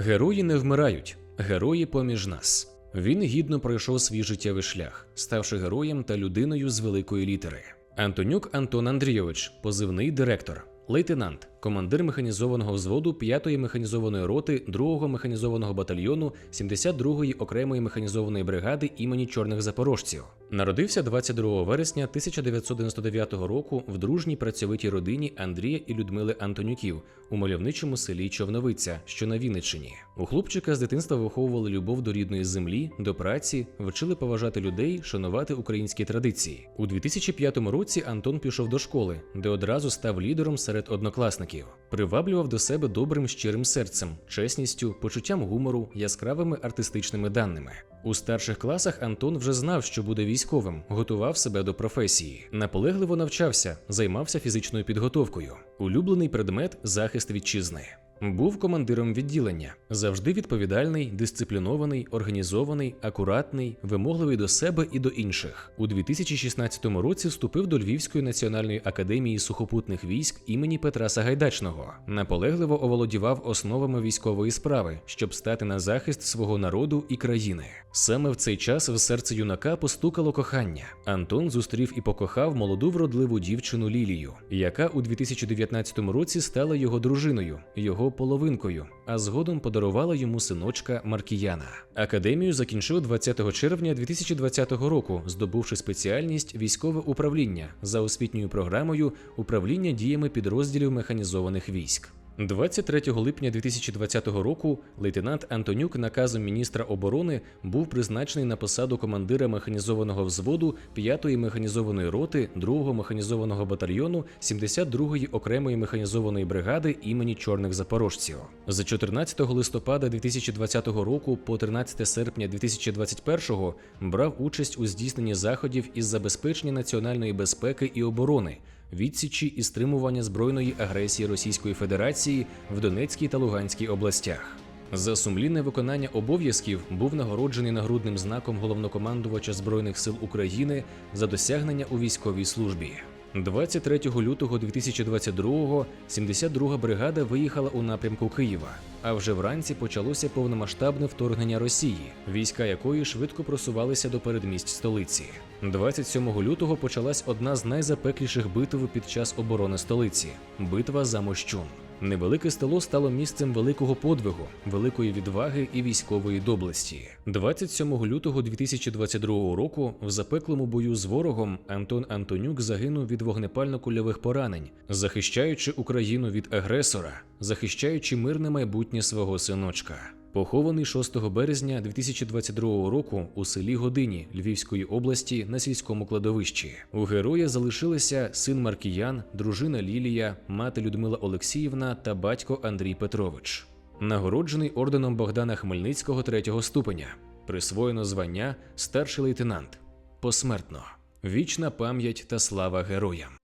Герої не вмирають, герої поміж нас. Він гідно пройшов свій життєвий шлях, ставши героєм та людиною з великої літери. Антонюк Антон Андрійович, позивний директор, лейтенант, командир механізованого взводу 5-ї механізованої роти 2-го механізованого батальйону 72-ї окремої механізованої бригади імені Чорних Запорожців. Народився 22 вересня 1999 року в дружній працьовитій родині Андрія і Людмили Антонюків у мальовничому селі Човновиця, що на Вінниччині. У хлопчика з дитинства виховували любов до рідної землі, до праці, вчили поважати людей, шанувати українські традиції. У 2005 році Антон пішов до школи, де одразу став лідером серед однокласників, приваблював до себе добрим щирим серцем, чесністю, почуттям гумору, яскравими артистичними даними. У старших класах Антон вже знав, що буде військовим, готував себе до професії, наполегливо навчався, займався фізичною підготовкою. Улюблений предмет захист вітчизни. Був командиром відділення, завжди відповідальний, дисциплінований, організований, акуратний, вимогливий до себе і до інших. У 2016 році вступив до Львівської національної академії сухопутних військ імені Петра Сагайдачного. Наполегливо оволодівав основами військової справи, щоб стати на захист свого народу і країни. Саме в цей час в серце юнака постукало кохання. Антон зустрів і покохав молоду вродливу дівчину Лілію, яка у 2019 році стала його дружиною, половинкою, а згодом подарувала йому синочка Маркіяна. Академію закінчив 20 червня 2020 року, здобувши спеціальність військове управління за освітньою програмою управління діями підрозділів механізованих військ. 23 липня 2020 року лейтенант Антонюк наказом міністра оборони був призначений на посаду командира механізованого взводу 5-ї механізованої роти 2-го механізованого батальйону 72-ї окремої механізованої бригади імені Чорних Запорожців. З 14 листопада 2020 року по 13 серпня 2021 брав участь у здійсненні заходів із забезпечення національної безпеки і оборони відсічі і стримування збройної агресії Російської Федерації в Донецькій та Луганській областях. За сумлінне виконання обов'язків був нагороджений нагрудним знаком головнокомандувача Збройних сил України за досягнення у військовій службі. 23 лютого 2022-го 72-га бригада виїхала у напрямку Києва. А вже вранці почалося повномасштабне вторгнення Росії, війська якої швидко просувалися до передмість столиці. 27 лютого почалась одна з найзапекліших битв під час оборони столиці битва за Мощун. Невелике село стало місцем великого подвигу, великої відваги і військової доблесті. 27 лютого 2022 року в запеклому бою з ворогом Антон Антонюк загинув від вогнепально-кульових поранень, захищаючи Україну від агресора, захищаючи мирне майбутнє свого синочка. Похований 6 березня 2022 року у селі Годині Львівської області на сільському кладовищі. У героя залишилися син Маркіян, дружина Лілія, мати Людмила Олексіївна та батько Андрій Петрович. Нагороджений орденом Богдана Хмельницького третього ступеня. Присвоєно звання старший лейтенант. Посмертно. Вічна пам'ять та слава героям.